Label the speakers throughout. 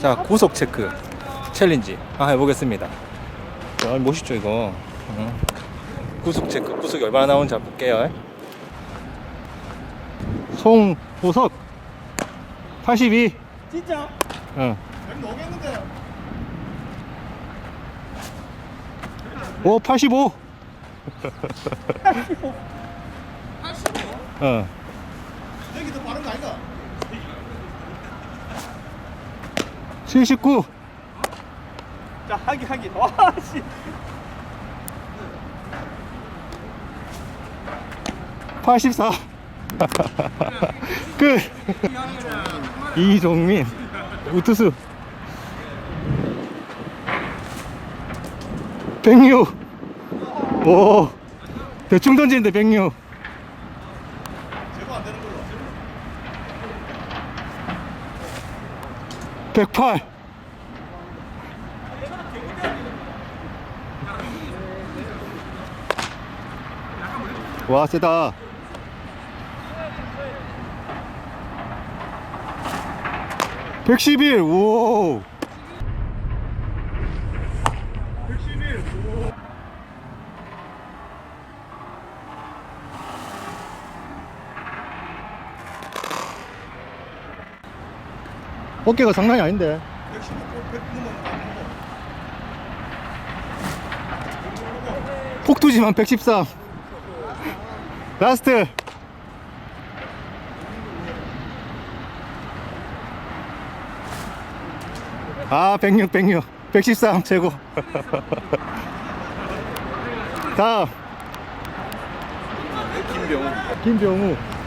Speaker 1: 자, 구속 체크 챌린지 아, 해보겠습니다. 야, 멋있죠, 이거. 어. 구속 체크, 구속이 얼마나 나오는지 한번 볼게요. 송보석 82.
Speaker 2: 진짜?
Speaker 1: 어.
Speaker 2: 여기 오겠는데.
Speaker 1: 오, 85.
Speaker 2: 85?
Speaker 1: 어.
Speaker 2: 여기 더 빠른 거 아이가?
Speaker 1: 79.
Speaker 2: 자, 하기 하기. 와, 씨.
Speaker 1: 84. 끝. 이종민. 우투수. 106. 오. 대충 던지는데 106.
Speaker 2: 제거 안 되는 걸로.
Speaker 1: 108. 와, 세다. 백십일, 오. 어깨가 장난이 아닌데.
Speaker 2: 116, 100 넘으면 안
Speaker 1: 폭투지만 113. 라스트. 아, 106, 106. 113 최고. 다음.
Speaker 2: 김병훈.
Speaker 1: 김병우.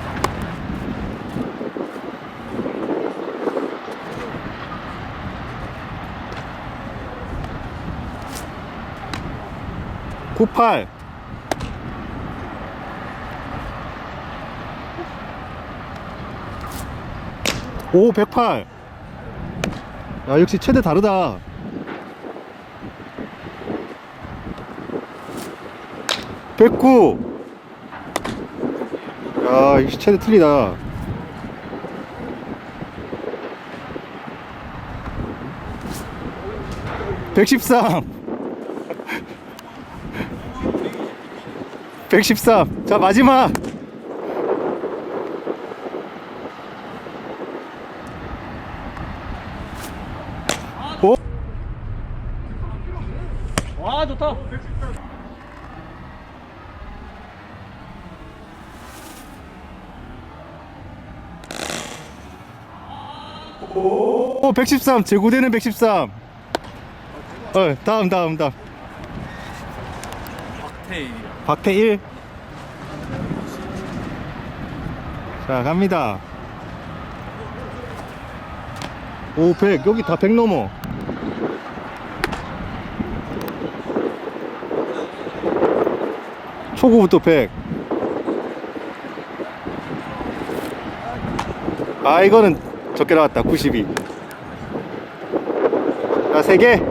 Speaker 1: 구팔. 오, 108. 야, 역시 최대 다르다. 백구. 야, 이 최대 틀리다. 백십삼. 백십삼. 자, 마지막. 오,
Speaker 2: 와, 좋다.
Speaker 1: 오, 113. 재고되는 113. 어, 다음, 다음, 다음.
Speaker 2: 박태일이야.
Speaker 1: 박태일. 자, 갑니다. 오, 100. 여기 다 100 넘어. 초구부터 100. 아, 이거는 적게 나왔다. 92. 자, 3개.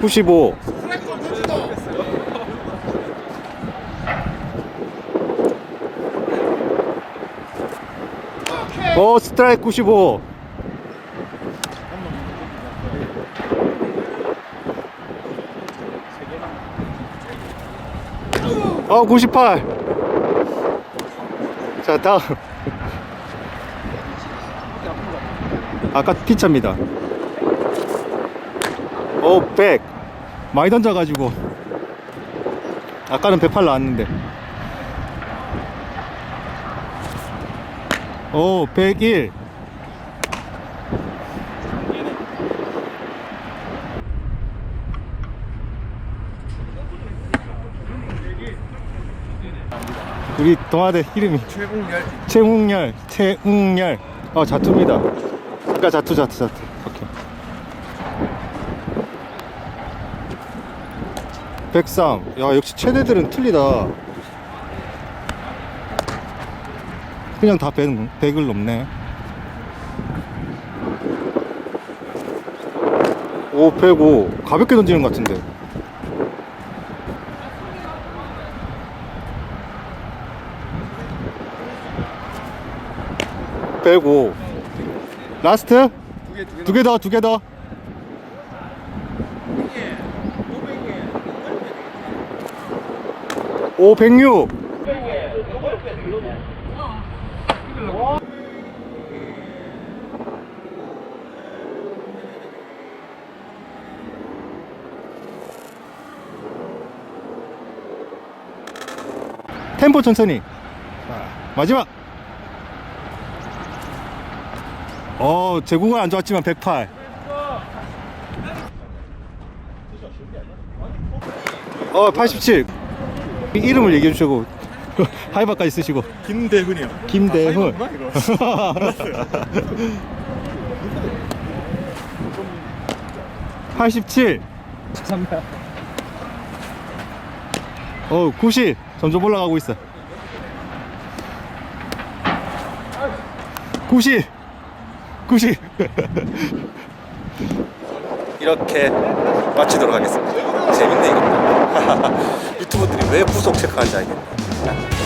Speaker 1: 구십오. 오 스트라이크 95 어, 98. 자, 다음. 아까 피차입니다. 오, 100. 많이 던져가지고. 아까는 108 나왔는데. 오, 101. 우리 동아대 이름이
Speaker 2: 최웅열.
Speaker 1: 최웅열, 최웅열. 어, 자투입니다. 아까 자투, 자투, 자투. 오케이. 103. 야, 역시 최대들은 틀리다. 그냥 다 100, 100을 넘네. 오, 105. 가볍게 던지는 것 같은데. 105 라스트 두개더두개더 오, 106. 템포 천천히. 마지막. 어, 제구가 안 좋았지만 108. 어, 87. 이름을 얘기해 주시고 하이바까지 쓰시고
Speaker 2: 김대훈이요.
Speaker 1: 김대훈.
Speaker 2: 아, 이거. 몰랐어요.
Speaker 1: 87. 어, 90. 점점 올라가고 있어. 90. 90. 이렇게 마치도록 하겠습니다. 재밌네, 이거. 유튜버들이 왜 부속 체크하는지 알겠네.